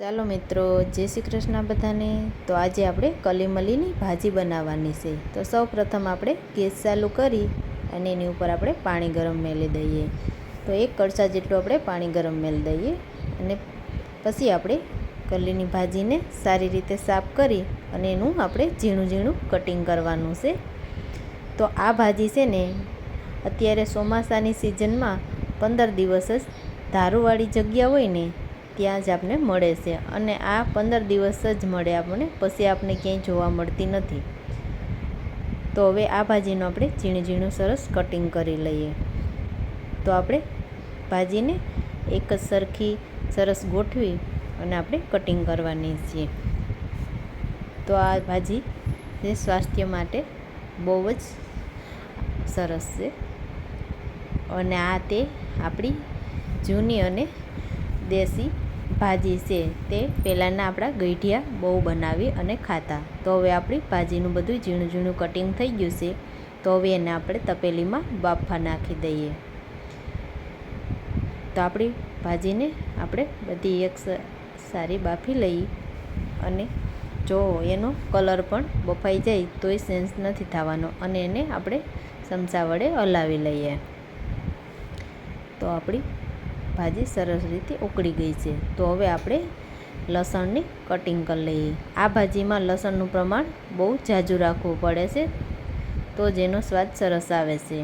ચાલો મિત્રો, જય શ્રી કૃષ્ણ બધાને. તો આજે આપણે કલીમલીની ભાજી બનાવવાની છે. તો સૌ પ્રથમ આપણે ગેસ ચાલુ કરી અને એની ઉપર આપણે પાણી ગરમ મેલી દઈએ. તો એક કળશા જેટલું આપણે પાણી ગરમ મેલી દઈએ અને પછી આપણે કલીની ભાજીને સારી રીતે સાફ કરી અને એનું આપણે ઝીણું ઝીણું કટિંગ કરવાનું છે. તો આ ભાજી છે ને, અત્યારે ચોમાસાની સિઝનમાં પંદર દિવસ જ ધારુવાળી જગ્યા હોય ને ત્યાં જ આપને મળે છે અને આ પંદર દિવસ જ મળે આપણને, પછી આપણે ક્યાંય જોવા મળતી નથી. તો હવે આ ભાજીનું આપણે ઝીણું ઝીણું સરસ કટિંગ કરી લઈએ. તો આપણે ભાજીને એક જ સરખી સરસ ગોઠવી અને આપણે કટિંગ કરવાની છીએ. તો આ ભાજી જે સ્વાસ્થ્ય માટે બહુ જ સરસ છે. અને આ તે આપણી જૂની અને દેશી ભાજી છે તે પહેલાંના આપણા ગઈઢિયા બહુ બનાવી અને ખાતા. તો હવે આપણી ભાજીનું બધું ઝીણું ઝીણું કટિંગ થઈ ગયું છે. તો હવે એને આપણે તપેલીમાં બાફા નાખી દઈએ. તો આપણી ભાજીને આપણે બધી એક સારી બાફી લઈ અને જો એનો કલર પણ બફાઈ જાય તોય સેન્સ નથી થવાનો અને એને આપણે ચમચા વડે હલાવી લઈએ. તો આપણી ભાજી સરસ રીતે ઉકળી ગઈ છે. તો હવે આપણે લસણની કટિંગ કરી લઈએ. આ ભાજીમાં લસણનું પ્રમાણ બહુ ઝાઝું રાખવું પડે છે, તો જેનો સ્વાદ સરસ આવે છે.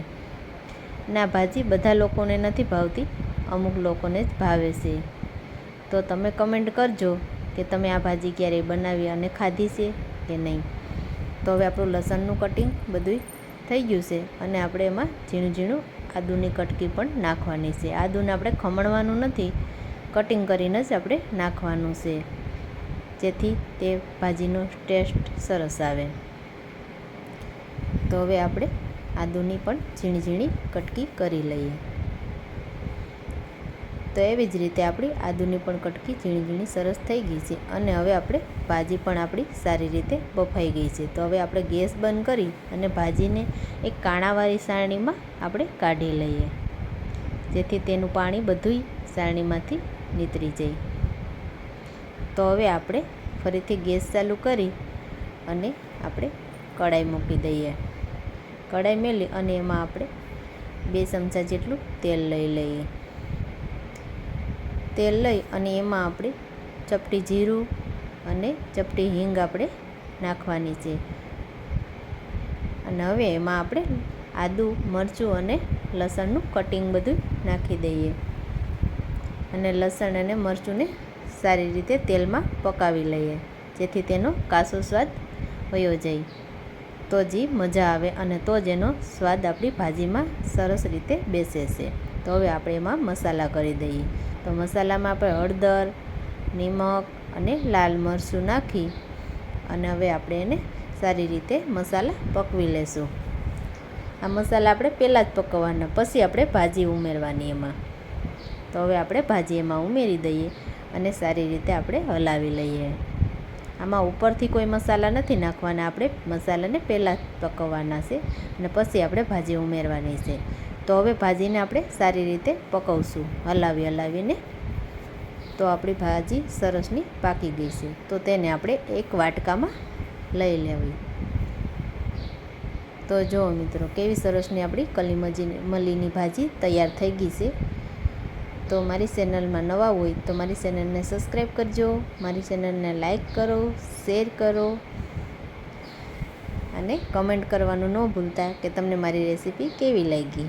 ના ભાજી બધા લોકોને નથી ભાવતી, અમુક લોકોને જ ભાવે છે. તો તમે કમેન્ટ કરજો કે તમે આ ભાજી ક્યારેય બનાવી અને ખાધી છે કે નહીં. તો હવે આપણું લસણનું કટિંગ બધું થઈ ગયું છે અને આપણે એમાં ઝીણું ઝીણું આદુની કટકી પણ નાખવાની છે. આદુને આપણે ખમણવાનું નથી કટિંગ કરીને જ આપણે નાખવાનું છે. જેથી તે ભાજીનો ટેસ્ટ સરસ આવે. તો હવે આપણે આદુની પણ ઝીણી ઝીણી કટકી કરી લઈએ. તો એવી જ રીતે આપણી આદુની પણ કટકી ઝીણી ઝીણી સરસ થઈ ગઈ છે અને હવે આપણે ભાજી પણ આપણી સારી રીતે બફાઈ ગઈ છે. તો હવે આપણે ગેસ બંધ કરી અને ભાજીને એક કાણાવાળી સારણીમાં આપણે કાઢી લઈએ. જેથી તેનું પાણી બધું સારણીમાંથી નીતરી જાય. તો હવે આપણે ફરીથી ગેસ ચાલુ કરી અને આપણે કઢાઈ મૂકી દઈએ. કઢાઈ મેલી અને એમાં આપણે બે ચમચા જેટલું તેલ લઈ લઈએ. તેલ લઈ અને એમાં આપણે ચપટી જીરું અને ચપટી હિંગ આપણે નાખવાની છે. અને હવે એમાં આપણે આદું, મરચું અને લસણનું કટિંગ બધું નાખી દઈએ. અને લસણ અને મરચુંને સારી રીતે તેલમાં પકાવી લઈએ, જેથી તેનો કાસો સ્વાદ વયો જાય. તો જ, મજા આવે અને તો જ એનો સ્વાદ આપણી ભાજીમાં સરસ રીતે બેસે છે. તો હવે આપણે એમાં મસાલા કરી દઈએ. તો મસાલામાં આપણે હળદર, નિમક અને લાલ મરચું નાખી અને હવે આપણે એને સારી રીતે મસાલા પકવી લેશું. આ મસાલા આપણે પહેલાં જ પકવવાના પછી આપણે ભાજી ઉમેરવાની એમાં. તો હવે આપણે ભાજી એમાં ઉમેરી દઈએ અને સારી રીતે આપણે હલાવી લઈએ. આમાં ઉપરથી કોઈ મસાલા નથી નાખવાના, આપણે મસાલાને પહેલાં જ પકવવાના છે અને પછી આપણે ભાજી ઉમેરવાની છે. તો હવે ભાજીને આપણે સારી રીતે પકવશું, હલાવી હલાવીને. તો આપણી ભાજી સરસની પાકી ગઈ છે, તો તેને આપણે એક વાટકામાં લઈ લેવી. તો જુઓ મિત્રો, કેવી સરસની આપણી કલી મજી મલીની ભાજી તૈયાર થઈ ગઈ છે. તો મારી ચેનલમાં નવા હોય તો મારી ચેનલને સબસ્ક્રાઈબ કરજો, મારી ચેનલને લાઈક કરો, શેર કરો અને કમેન્ટ કરવાનું ન ભૂલતા કે તમને મારી રેસીપી કેવી લાગી.